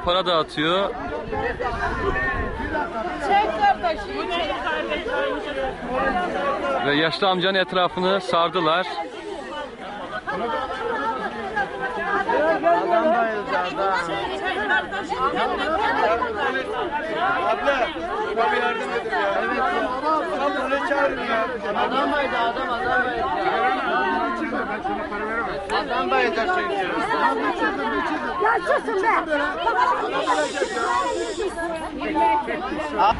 para dağıtıyor. Ve yaşlı amcanın etrafını sardılar. Abla, bir yardım edin ya. Evet. Adam bunu çağırın ya. Adam baydı, adam adam baydı. Adam bayacaksın diyor. Ya yapıyorsun be?